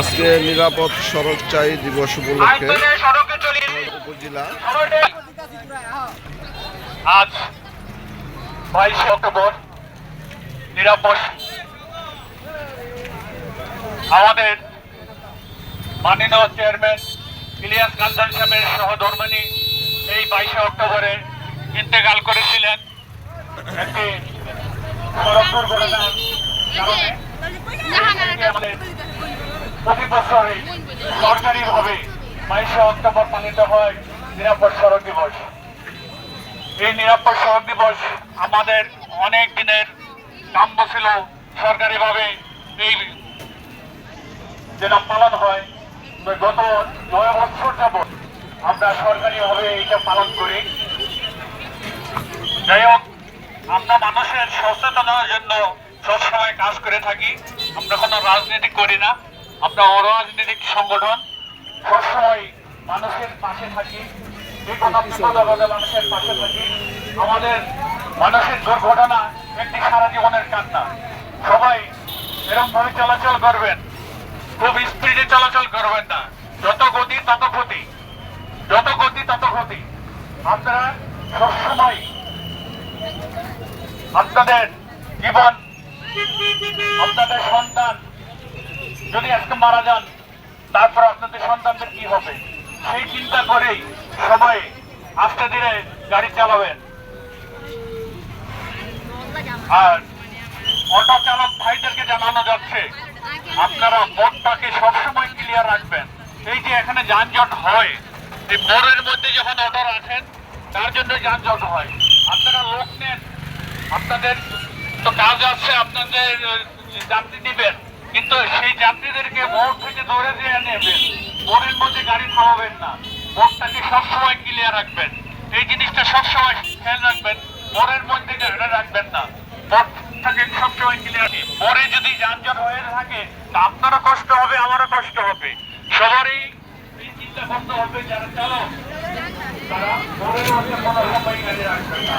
আজকে নিরাপদ সড়ক চাই দিবস উপলক্ষে উপজেলা আজ বাইশে অক্টোবর নিরাপদ আমাদের মাননীয় চেয়ারম্যান ইলিয়াস কান্দান সাহেবের সহধর্মিনী এই বাইশে অক্টোবরে ইন্তেকাল করেছিলেন একটি সড়ক দুর্ঘটনার কারণে আমাদের প্রতি বছরই সরকারিভাবে বাইশে অক্টোবর পালিত হয় নিরাপদ সড়ক দিবস। এই নিরাপদ সড়ক দিবস আমাদের অনেক দিনের কাম্য ছিল। সরকারিভাবে এই যেটা পালন হয় গত নয় বছর যাবৎ আমরা সরকারিভাবে এইটা পালন করি। যাই হোক, আমরা মানুষের সচেতনার জন্য সবসময় কাজ করে থাকি। আমরা কোনো রাজনীতি করি না। আমরা অরাজনৈতিক সংগঠন। সবসময় মানুষের পাশে থাকি মানুষের পাশে থাকি। আমাদের মানুষের দুর্ঘটনা একটি সারা জীবনের কান্না। সবাই এরকম ভাবে চলাচল করবেন। খুব স্পিডে চলাচল করবেন না। যত গতি তত ক্ষতি। যত গতি তত ক্ষতি। আপনারা সবসময় আপনাদের জীবন আপনাদের সন্তান যদি আজকে মারা যান, তারপর আপনাদের সন্তানদের কি হবে? সেই চিন্তা করেই সবাই আস্তে ধীরে গাড়ি চালাবেন। আর অটো চালক ভাইদেরকে জানানো যাচ্ছে, আপনারা বোর্ডটাকে সবসময় ক্লিয়ার রাখবেন। এই যে এখানে যানজট হয়, এই মোড়ের মধ্যে যখন অটো রাখেন তার জন্য যানজট হয়। আপনারা লোক নেন, আপনাদের তো কাজ আছে, আপনাদের যাত্রী দিবেন কিন্তু সেই যাত্রীদেরকে মোড় থেকে দৌড়ে দিয়ে নেবেন মোড়ের মধ্যে গাড়ি থামাবেন না মোড়টাকে সবসময় ক্লিয়ার রাখবেন এই জিনিসটা সবসময় খেয়াল রাখবেন মোড়ের মধ্যে গাড়ি রাখবেন না মোড়টাকে সবসময় ক্লিয়ার মোড়ে যদি যানজট হয়ে থাকে তা আপনারও কষ্ট হবে আমারও কষ্ট হবে সবারই এই চিন্তা করতে হবে যারা চালক তারা মোড়ের মধ্যে কোনো সময় গাড়ি রাখবেন না